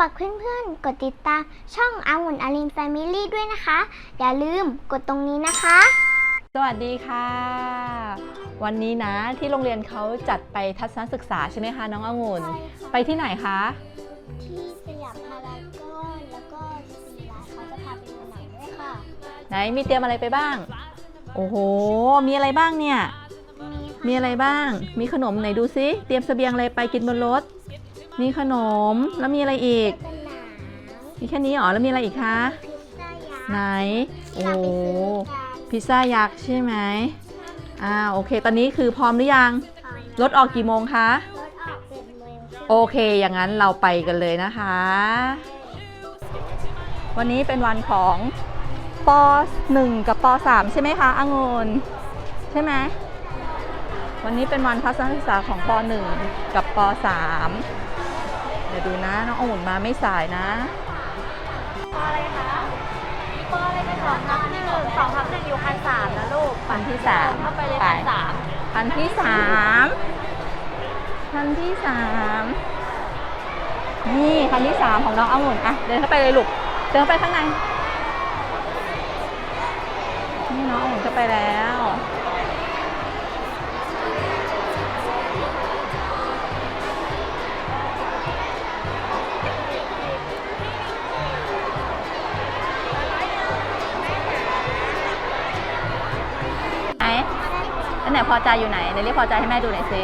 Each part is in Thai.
ฝากเพื่อนๆ กดติดตามช่องอาวุนอารินแฟมิลี่ด้วยนะคะ อย่าลืมกดตรงนี้นะคะ สวัสดีค่ะ วันนี้นะที่โรงเรียนเขาจัดไปทัศนศึกษาใช่ไหมคะน้ององุ่น ไปที่ไหนคะ ที่สยามพารากอนแล้วก็สีราเขาจะพาไปดูหนังด้วยค่ะ ไหนมีเตรียมอะไรไปบ้าง โอ้โห มีอะไรบ้างเนี่ย มีอะไรบ้าง มีขนมไหนดูซิ เตรียมเสบียงอะไรไปกินบนรถ มีขนมแล้วมีอะไรอีกเป็นหนังมีแค่นี้เหรอแล้วมีอะไรอีกคะพิซซ่ายักษ์ไหนโอ้ที่โหเราไปซื้อกันพิซซ่ายักษ์ใช่ไหมอ่าโอเค ตอนนี้คือพร้อมหรือยังรถออกกี่โมงคะรถออกเจ็ดโมงครึ่งโอเค อย่างนั้นเราไปกันเลยนะคะ วันนี้เป็นวันของป .1 กับป .3 ใช่ไหมคะองุ่นใช่ไหมวันนี้เป็นวันทัศนศึกษาของป .1 กับป .3 เดี๋ยวดูนะน้ององุ่นมาไม่สายนะปออะไรเป็นสองทับหนึ่งสองทับหนึ่งอยู่คันสามนะลูกคันที่สามเข้าไปเลยไปคันสามคันที่สามคันที่สามนี่คันที่สามของน้ององุ่นอะเดินเข้าไปเลยลูกเดินเข้าไปข้างในนี่น้ององุ่นเข้าไปแล้ว อันไหนพอใจอยู่ไหนเดี๋ยวเรียกพอใจให้แม่ดูหน่อยสิ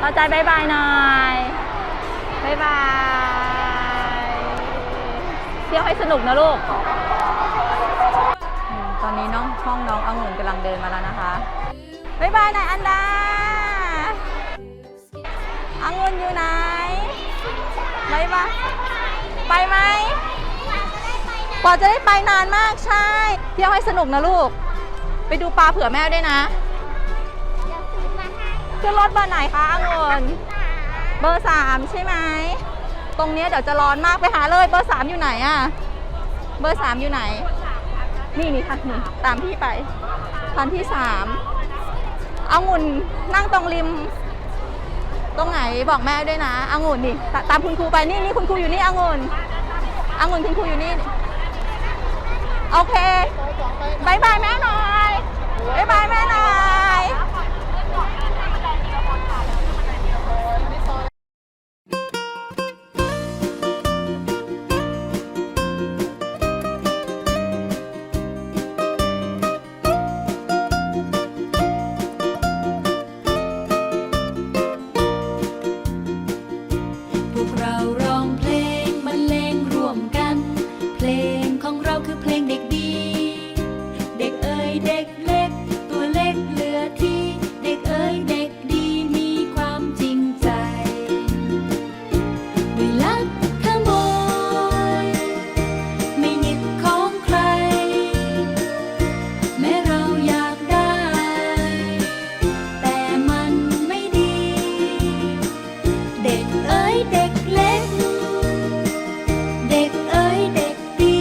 พอใจบายบายหน่อยบายบายเที่ยวให้สนุกนะลูก ตอนนี้น้องห้องน้ององุ่นกำลังเดินมาแล้วนะคะบายบายหน่อยอันดาองุ่นอยู่ไหนบายบายไปไหมกว่าจะได้ไปนานมากใช่ เที่ยวให้สนุกนะลูก ไปดูปลาเผื่อแม่ด้วยนะเดี๋ยวซื้อมาให้ขึ้นรถเบอร์ไหนคะองุ่นเบอร์สามใช่ไหม ตรงเนี้ยเดี๋ยวจะร้อนมากไปหาเลย เบอร์สามอยู่ไหนอะเบอร์สามอยู่ไหน นี่นี่ค่ะนี่ตามพี่ไปคันที่สามองุ่นนั่งตรงริม ตรงไหนบอกแม่ด้วยนะองุ่นนี่ตตามคุณครูไปนี่นี่คุณครูอยู่นี่องุ่นองุ่นคุณครูอยู่นี่ โอเคบายบายแม่หน่อย บ๊ายบายแม่นะ เด็กเล็ก เด็กเอ๋ยเด็กดี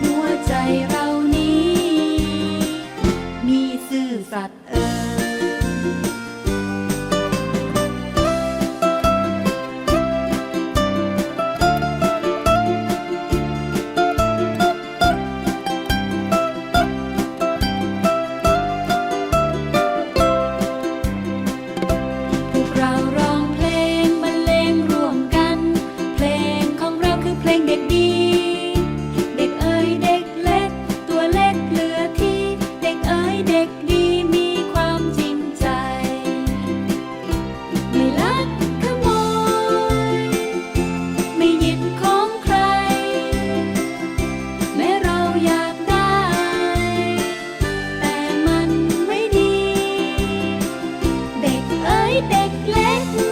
หัวใจเรานี้ มีซื่อสัตย์ Let